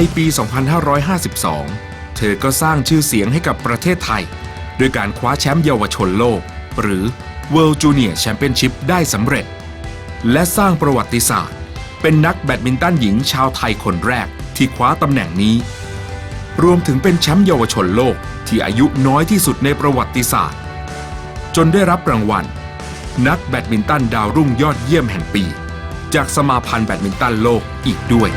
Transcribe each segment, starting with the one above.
ในปี 2552 เธอก็สร้างชื่อเสียงให้กับประเทศไทย ด้วยการคว้าแชมป์เยาวชนโลก หรือ World Junior Championship ได้สำเร็จ และสร้างประวัติศาสตร์ เป็นนักแบดมินตันหญิงชาวไทยคนแรกที่คว้าตำแหน่งนี้ รวมถึงเป็นแชมป์เยาวชนโลกที่อายุน้อยที่สุดในประวัติศาสตร์ จนได้รับรางวัล นักแบดมินตันดาวรุ่งยอดเยี่ยมแห่งปี จากสมาพันธ์แบดมินตันโลกอีกด้วย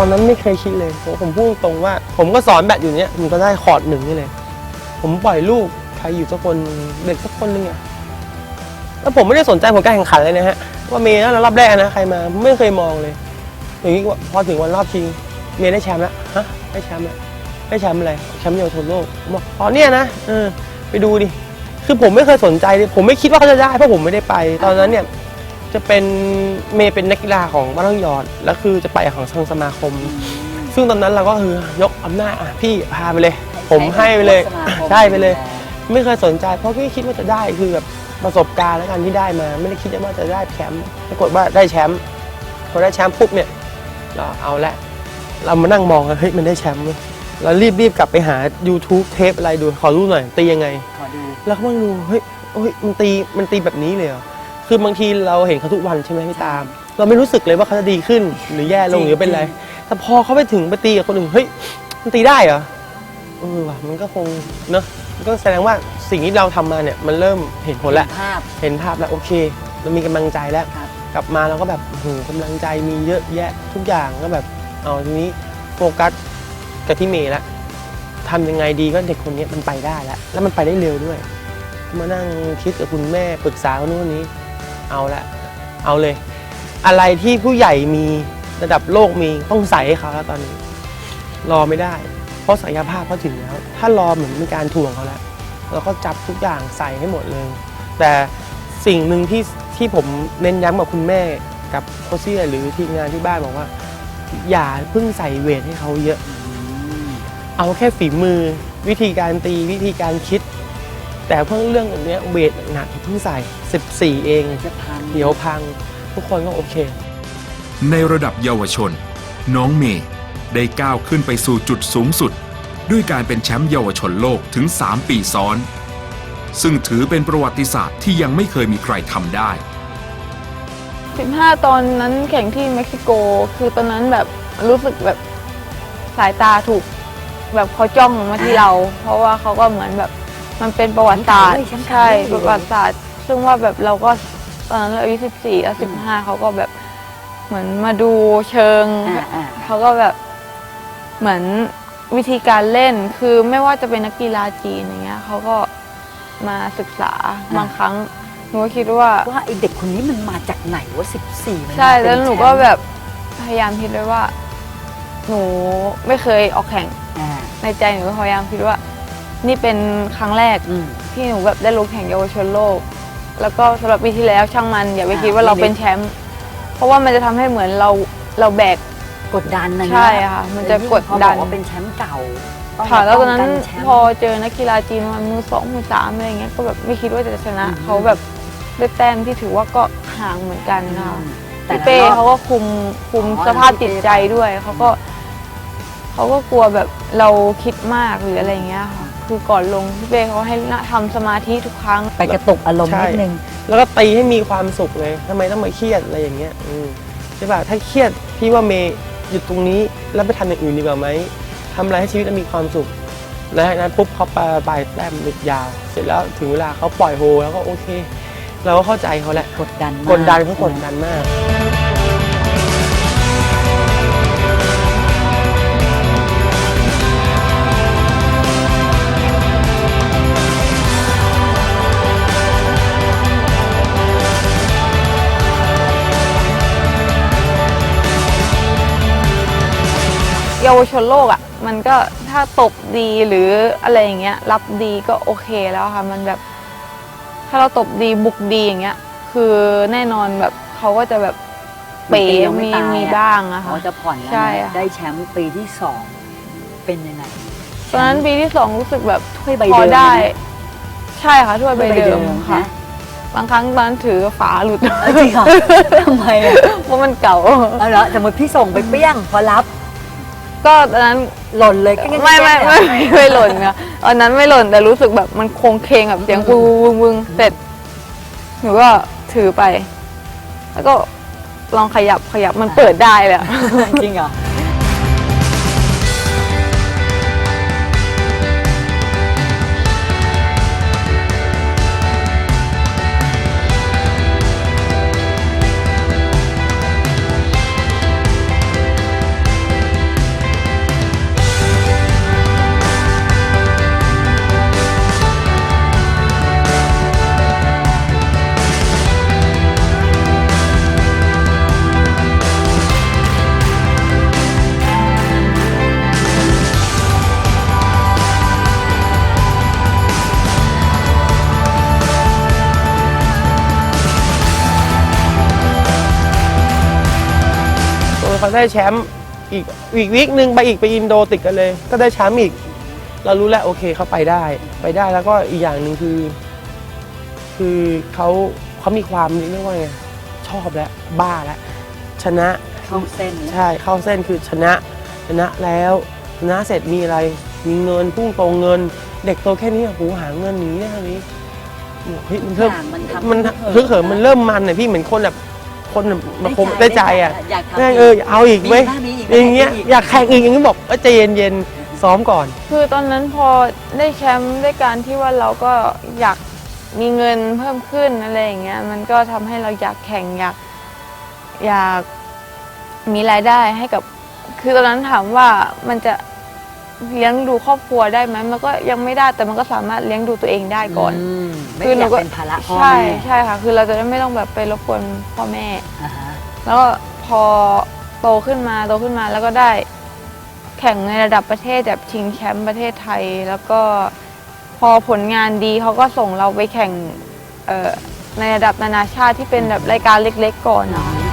ตอนนั้นไม่เคยคิดเลยผมผมพูดตรงว่า ผมก็สอนแบดอยู่เนี้ยผมก็ได้คอร์ดหนึ่งนี่เลย ผมปล่อยลูกใครอยู่สักคนเด็กสักคนหนึงอะแล้วผมไม่ได้สนใจผลการแข่งขันเลยนะฮะว่าเมย์นั่นรอบแรกนะใครมาไม่เคยมองเลยอย่างนี้พอถึงวันรอบชิงเมย์ได้แชมป์แล้วฮะได้แชมป์แล้วได้แชมป์อะไรแชมป์เยาวชนโลกผมบอกอ๋อเนี่ยนะเออไปดูดิคือผมไม่เคยสนใจเลยผมไม่คิดว่าเขาจะได้เพราะผมไม่ได้ไป ตอนนั้นเนี่ย จะเป็นเมย์เป็นนักกีฬาของบ้านต้องหยอดแล้วคือจะไปของทางสมาคม ซึ่งตอนนั้นเราก็คือยกอำนาจอะพี่พาไปเลย ผมให้ไปเลยสมาคมใช่ไปเลย ไม่เคยสนใจ เพราะไม่คิดว่าจะได้คือแบบประสบการณ์แล้วกันที่ได้มา ไม่ได้คิดว่าจะได้แชมป์ปรากฏว่าได้แชมป์พอได้แชมป์ปุ๊บเนี่ยเราเอาละเรามานั่งมองกันเฮ้ยมันได้แชมป์เว้ยเรารีบรีบกลับไปหา YouTube เทปอะไรดูขอรู้หน่อยตียังไง ขอดู แล้วก็มาดูเฮ้ยเฮ้ยมันตีมันตีแบบนี้เลยเหรอ คือบางทีเราเห็นเขาทุกวันใช่ไหมพี่ตาม เราไม่รู้สึกเลยว่าเขาจะดีขึ้น หรือแย่ลงจริงหรือเป็นอะไร แต่พอเขาไปถึงไปตีกับคนอื่นเฮ้ยมันตีได้เหรอเออว่ะมันก็คงเนอะมันก็แสดงว่าสิ่งที่เราทำมาเนี่ยมันเริ่มเห็นผลแล้วภาพเห็นภาพแล้วโอเค เรามีกำลังใจแล้วครับกลับมาเราก็แบบโอ้โหกำลังใจมีเยอะแยะทุกอย่างก็แบบเอาทีนี้โฟกัสกับที่เมย์แล้วทำยังไงดีก็เด็กคนนี้มันไปได้แล้ว แล้วมันไปได้เร็วด้วย มานั่งคิดกับคุณแม่ปรึกษาคนนู้นคนนี้ เอาละเอาเลย อะไรที่ผู้ใหญ่มีระดับโลกมีต้องใส่ให้เขาแล้วตอนนี้ รอไม่ได้ เพราะศักยภาพเขาถึงแล้ว ถ้ารอเหมือนมีการถ่วงเขาแล้วเราก็จับทุกอย่างใส่ให้หมดเลย แต่สิ่งหนึ่งที่ที่ผมเน้นย้ำกับคุณแม่กับโคชเซียหรือทีมงานที่บ้านบอกว่า อย่าเพิ่งใส่เวทให้เขาเยอะ เอาแค่ฝีมือ วิธีการตีวิธีการคิด แต่เพิ่งเรื่องแบบเนี้ยเวทหนักอย่าเพิ่งใส่ 14 เองจะพังเดี๋ยวพัง ทุกคนก็โอเค ในระดับเยาวชน น้องเมย์ได้ก้าวขึ้นไปสู่จุดสูงสุด ด้วยการเป็นแชมป์เยาวชนโลกถึง 3 ปีซ้อน ซึ่งถือเป็นประวัติศาสตร์ที่ยังไม่เคยมีใครทำได้ 15 ตอนนั้นแข่งที่เม็กซิโก คือตอนนั้นแบบรู้สึกแบบสายตาถูก แบบเขาจ้องมาที่เรา เพราะว่าเขาก็เหมือนแบบ มันเป็นประวัติศาสตร์เฮ้ยฉันทำใช่ได้เลยประวัติศาสตร์ ซึ่งว่าแบบเราก็ตอนนั้นเราอายุ14แล้ว15เขาก็แบบเหมือนมาดูเชิงอ่าอ่าเขาก็แบบเหมือนวิธีการเล่นคือไม่ว่าจะเป็นนักกีฬาจีนอย่างเงี้ยเขาก็มาศึกษาบางครั้งหนูก็คิดว่าว่าไอเด็กคนนี้มันมาจากไหนวะ14มันใช่มาเป็แล้วหนูชมป์ก็แบบพยายามคิดไว้ว่า หนูไม่เคยออกแข่งอ่าในใจหนูก็พยายามคิดว่า นี่เป็นครั้งแรกอืม ที่หนูแบบได้ลงแข่งเยาวชนโลก แล้วก็สำหรับปีที่แล้วช่างมันอย่าไปอ่าคิดว่าเราไม่ได้เป็นแชมป์เพราะว่ามันจะทำให้เหมือนเราเราแบก กดดันนะใช่ค่ะมันจะกดดันเขาบอกว่าเป็นแชมป์เก่าต้องค่ะมาแล้วตอนนั้นป้งกัแชมป์ พอเจอนักกีฬาจีนประมาณมือสองมือสามอะไรเงี้ยก็แบบไม่คิดว่าจะชนะอืม เขาแบบได้แต้มที่ถือว่าก็ห่างเหมือนกันนะคะ แต่พี่ละเป้รอบ เขาก็คุมคุมอ๋อสภาพพี่เป้จิตใจด้วย เขาก็ เขาก็กลัวแบบเราคิดมากหรืออะไรเงี้ยค่ะ คือก่อนลงพี่เป้เขาให้ทำสมาธิทุกครั้ง ไปกระตุกอารมณ์ใช่ นิดนึง แล้วก็ตีให้มีความสุขเลยทำไมต้องมาเครียดอะไรอย่างเงี้ยอืมใช่ป่ะถ้าเครียดพี่ว่าเมย์หยุดตรงนี้แล้วไปทำอย่างอื่นดีกว่าไหมทำอะไรให้ชีวิตมันมีความสุข แล้วจากนั้นปุ๊บเขาไปไปแต้มหลุดยาว เสร็จแล้วถึงเวลาเขาปล่อยโฮแล้วก็โอเค เราก็เข้าใจเขาแหละกดดันมาก กดดันเขากดดันมาก เยาวชนโลกอะมันก็ถ้าตบดีหรืออะไรอย่างเงี้ยรับดีก็โอเคแล้วค่ะ มันแบบ ถ้าเราตบดีบุกดีอย่างเงี้ย คือแน่นอนแบบเขาก็จะแบบเป๋ยังไม่มีตายอะมีบ้างอะเขาค่ะจะผ่อนแล้วใช่นะอะได้แชมป์ปีที่สองเป็นยังไงตอนนั้นปีที่สองรู้สึกแบบถ้วยใบพอเดิมได้นะใช่ค่ะถ้วยใบเดิมค่ะนะบางครั้งตอนถือฝาหลุดเออจริงเหรอทำไมอะเพราะมันเก่าเอาเหรอสมมติพี่ส่งไปเปี้ยงพอรับ ก็ตอนนั้นหล่นเลยก็ไม่ไม่ไม่ไม่ไม่หล่นนะตอนนั้นไม่หล่นแต่รู้สึกแบบมันโคงเคงแบบเสียงวึงวึงวึงเสร็จหนูก็ถือไป แล้วก็ลองขยับขยับมันเปิดได้เลยอะจริงเหรอ เขาได้แชมป์อีกอีกวิกหนึ่งไปอีกไปอินโดติดกันเลย ก็ได้แชมป์อีก เรารู้แล้วโอเคเขาไปได้ ไปได้แล้วก็อีกอย่างหนึ่งคือ คือเขาเขามีความเรียกว่าไงชอบแล้วบ้าแล้วชนะเข้าเส้นแล้วใช่เข้าเส้นคือชนะ ชนะแล้วชนะเสร็จมีอะไรมีเงินพุ่งตรงเงิน เด็กโตแค่นี้โอ้โหหาเงินหนีได้เท่านี้เฮ้ยมันเริ่มอย่างมันทำมันให้เพิ่งเหิมมันเริ่มมันน่ะพี่เหมือนคนแบบ คนแบบมาคมได้ได้ใจใจอะอยากทำแม่งเออเอาอีกเว้ยมีอีกอย่างเงี้ยมีอีก อยากแข่งอีกอย่างนี้บอกเออใจเย็นๆซ้อมก่อน คือตอนนั้นพอได้แชมป์ด้วยการที่ว่าเราก็อยากมีเงินเพิ่มขึ้นอะไรอย่างเงี้ยมันก็ทำให้เราอยากแข่งอยากอยากมีรายได้ให้กับ คือตอนนั้นถามว่ามันจะ เลี้ยงดูครอบครัวได้ไหมมันก็ยังไม่ได้แต่มันก็สามารถเลี้ยงดูตัวเองได้ก่อน มไม่อยากเป็นภาระพ่อใช่แม่ใช่ค่ะ คือเราจะได้ไม่ต้องแบบไปรบกวนพ่อแม่ อ่าฮะแล้วก็พอโตขึ้นมาโตขึ้นมาแล้วก็ได้ แข่งในระดับประเทศแบบชิงแชมป์ประเทศไทย แล้วก็พอผลงานดีเขาก็ส่งเราไปแข่งเอ่อในระดับนานาชาติที่เป็นแบบรายการเล็ก ๆ ก่อนนะคะ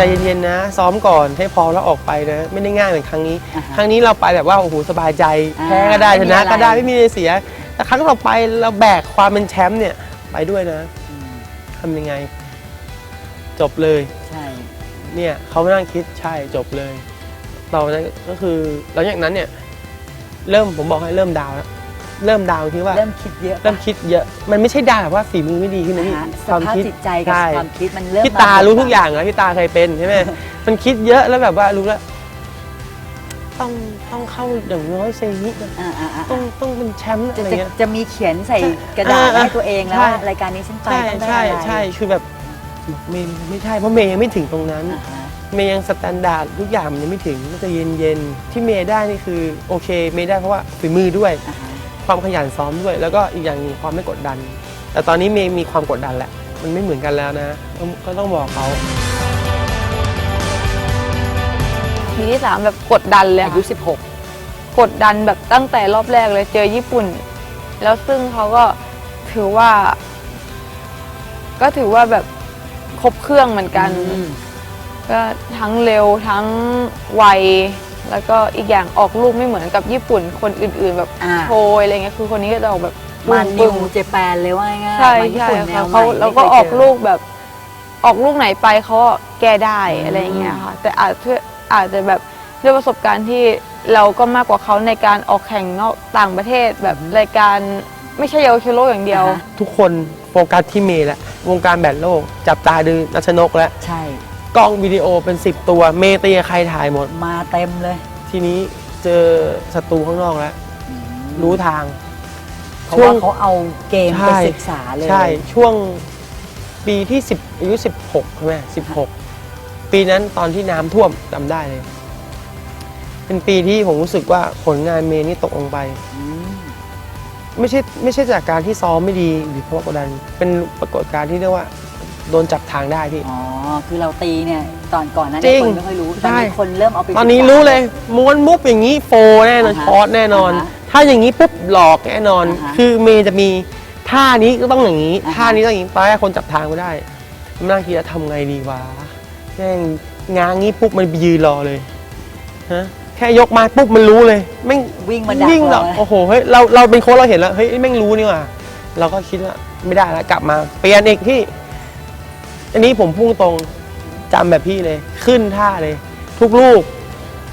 ใจเย็นๆนะ ซ้อมก่อนให้พอแล้วออกไปนะ ไม่ได้ง่ายเหมือนครั้งนี้ อ่าฮะครั้งนี้เราไปแบบว่าโอ้โหสบายใจ อ่าแพ้ก็ได้ไม่ชมีนะอะไร ก็ได้ไม่มีอะไรเสีย แต่ครั้งต่อไปเราแบกความเป็นแชมป์เนี่ยไปด้วยนะอืมทำยังไง จบเลยใช่ เนี่ยเขาไม่นั่งคิดใช่จบเลยต่อจากนั้นก็คือหลังจากนั้นเนี่ย เริ่มผมบอกให้เริ่มดาวน์แล้ว เริ่มดาวน์ที่ว่าเริ่มคิดเยอะเริ่มคิดเยอะ มันไม่ใช่ดาวน์แบบว่าฝีมือไม่ดีขึ้นนะนะพี่ฮะสความภาพคิดจิตใจกับใช่ความคิดมันเริ่มพี่ตารู้ทุกอย่างแล้วพี่ตาเคยเป็นใช่ไหม มันคิดเยอะแล้วแบบว่ารู้แล้วต้องต้องเข้าอย่างน้อยเซนินะอ่าอ่าอ่าต้องต้องเป็นแชมป์จะอะไรจะเงี้ย จะมีเขียนใส่กระดาษอ่าให้ตัวเองแล้วใช่ ว่ารายการนี้ฉันไปใช่ต้องได้ใช่อะไรใช่คือแบบเมย์ไม่ใช่เพราะเมย์ยังไม่ถึงตรงนั้น อ่าฮะเมย์ยังสแตนดาร์ดทุกอย่างมันยังไม่ถึงมันจะเย็นเย็นๆที่เมย์ได้นี่คือโอเคเมย์ได้เพราะว่าฝีมือด้วย อ่าฮะ ความขยันซ้อมด้วย แล้วก็อีกอย่างหนึงความไม่กดดัน แต่ตอนนี้เมย์มีความกดดันแหละ มันไม่เหมือนกันแล้วนะต้องก็ต้องบอกเขาทีที่สามแบบกดดันเลยอายุค่ะกดดันแบบตั้งแต่รอบแรกเลยเจอญี่ปุ่น แล้วซึ่งเขาก็ถือว่า ก็ถือว่าแบบครบเครื่องเหมือน16กันอืมก็ทั้งเร็วทั้งไว แล้วก็อีกอย่างออกลูกไม่เหมือนกับญี่ปุ่นคนอื่นๆแบบอ่า โชยอะไรเงี้ยคือคนนี้ก็จะออกแบบมันปึ้นิงวเจแปนเลยว่าง่ายๆใช่มาญี่ใช่ปุ่นแนค่ะวใหเขาม่แล้วก็ไม่อเคอยกเจลูกแบบ ออกลูกไหนไปเขาก็แก้ได้อืมอะไรอย่างเงี้ยค่ะแต่อาจจะอาจจะแบบด้วยประสบการณ์ที่เราก็มากกว่าเขาในการออกแข่งนอกต่างประเทศแบบรายการไม่ใช่เยาวชนโลกอย่างเดียวอ่าฮะทุกคนโฟกัสที่เมย์แล้ววงการแบดโลก จับตาดูนัชนกแล้ว ใช่ กล้องวิดีโอเป็น 10 ตัว เมย์ตีกับใครถ่ายหมด มาเต็มเลยทีนี้เจอศัตรูข้างนอกแล้ว รู้ทาง เพราะว่าเขาเอาเกมไปใช่ศึกษาเลย ใช่ ช่วงปีที่ 10 อายุ 16 ใช่ไหม16 ปีนั้นตอนที่น้ำท่วมจำได้เลย เป็นปีที่ผมรู้สึกว่าผลงานเมย์นี่ตกลงไปอืมไม่ใช่ไม่ใช่จากการที่ซ้อมไม่ดีหรือเพราะว่ากดดัน เป็นปรากฏการณ์ที่เรียกว่า โดนจับทางได้พี่ อ๋อ คือเราตีเนี่ยตอนก่อนหนั้านจริงคนไม่ค่อยรู้ตอนใช่นี้คนเริ่มเอาไปตอนนี้ศึกษา รู้เลยม้วนมุบอย่างนี้โฟแน่นอนอ่าฮะช็อตแน่นอน อ่าฮะถ้าอย่างนี้ปุ๊บหลอกแน่นอน อ่าฮะคือเมย์จะมีท่านี้ก็ต้องอย่างนี้ อ่าฮะ ท่านี้ต้องอย่างนี้ตอนแรกคนจับทางไม่ได้ผมนั่งคิดว่าทำไงดีวะแม่งง้างงี้ปุ๊บมันไปยืนรอเลยฮะค่ยกมาปุ๊บมันรู้เลยแม่ง วิ่งมาดักวิ่งแบเราบเลยโอ้โหเฮ้ยเราเราเป็นโค้ชเราเห็นแล้วเฮ้ยแม่งรู้นี่หว่าเราก็คิดว่าไม่ได้แล้วกลับมาเปลี่ยนอีกพี่ อันนี้ผมพุ่งตรงจำแบบพี่เลย ขึ้นท่าเลย ทุกลูก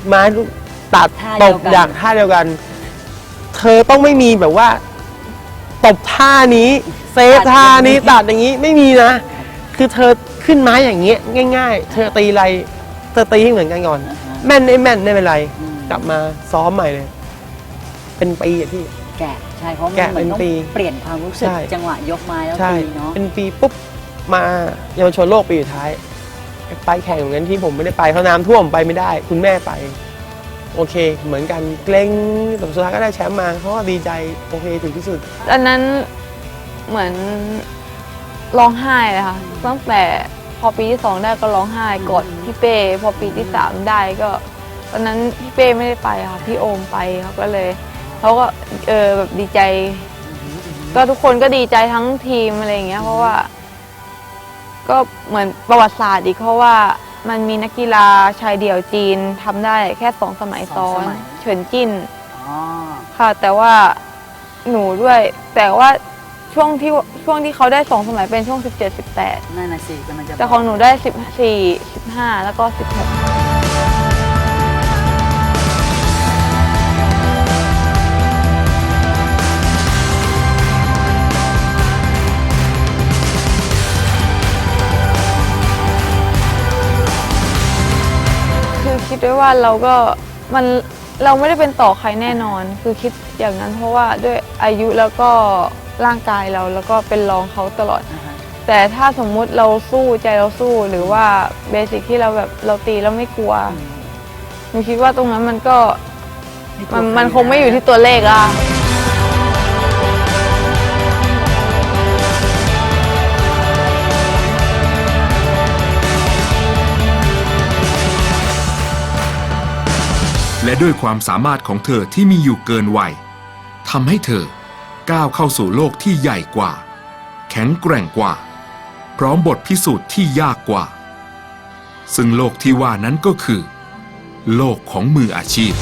ไม้ลูกตัดท่าตเดีบยวกันอย่างท่าเดียวกัน เธอต้องไม่มีแบบว่า ตบท่านี้เซฟท่านี้ตัดอย่างนี้ไม่มีนะ คือเธอขึ้นไม้อย่างเงี้ยง่าย ๆ เธอตีอะไรเธอตีให้เหมือนกันก่อนอ่าฮะแม่นไม่แม่นไม่เป็นไร อืม กลับมาซ้อมใหม่เลย เป็นปีอะพี่ แกะใช่เพราะมันแกะเหมือนต้องเป็นปีเปลี่ยนความรู้สึกใช่ จังหวะยกไม้แล้วใช่ ตีเนาะเป็นปีปุ๊บ มาเยาวชนโลกปีสุดท้าย ไปแข่งอย่างนั้นที่ผมไม่ได้ไปเพราะน้ำท่วมไปไม่ได้ คุณแม่ไป โอเค เหมือนกันเกรงแต่สุดท้ายก็ได้แชมป์มาเขาก็ดีใจโอเคถึงที่สุด ตอนนั้นเหมือนร้องไห้เลยค่ะตั้งแต่พอปีที่สองได้ก็ร้องไห้กอดพี่เป้พอปีที่สามได้ก็ตอนนั้นพี่เป้ไม่ได้ไปค่ะพี่โอมไปเขาก็เลยเขาก็เออแบบดีใจ ก็ทุกคนก็ดีใจทั้งทีมอะไรอย่างเงี้ยเพราะว่า ก็เหมือนประวัติศาสตร์อีกเพราะว่ามันมีนักกีฬาชายเดี่ยวจีนทำได้แค่สองสมัยซ้อนเฉินจิ้นอ๋อค่ะ แต่ว่าหนูด้วย แต่ว่าช่วงที่ช่วงที่เขาได้สองสมัยเป็นช่วง 17 18 นั่นน่ะสิกำลังจะแต่ของหนูได้ 14 15 แล้วก็ 16 คือคิดไว้ว่าเราก็มันเราไม่ได้เป็นต่อใครแน่นอน คือคิดอย่างนั้นเพราะว่าด้วยอายุแล้วก็ร่างกายเราแล้วก็เป็นรองเขาตลอดอ่าฮะแต่ถ้าสมมุติเราสู้ใจเราสู้หรือว่าเบสิกที่เราแบบเราตีแล้วไม่กลัวหนูคิดว่าตรงนั้นมันก็มันมันคงไม่อยู่ที่ตัวเลขอะ และด้วยความสามารถของเธอที่มีอยู่เกินวัยทำให้เธอก้าวเข้าสู่โลกที่ใหญ่กว่า แข็งแกร่งกว่า พร้อมบทพิสูจน์ที่ยากกว่า ซึ่งโลกที่ว่านั้นก็คือ โลกของมืออาชีพ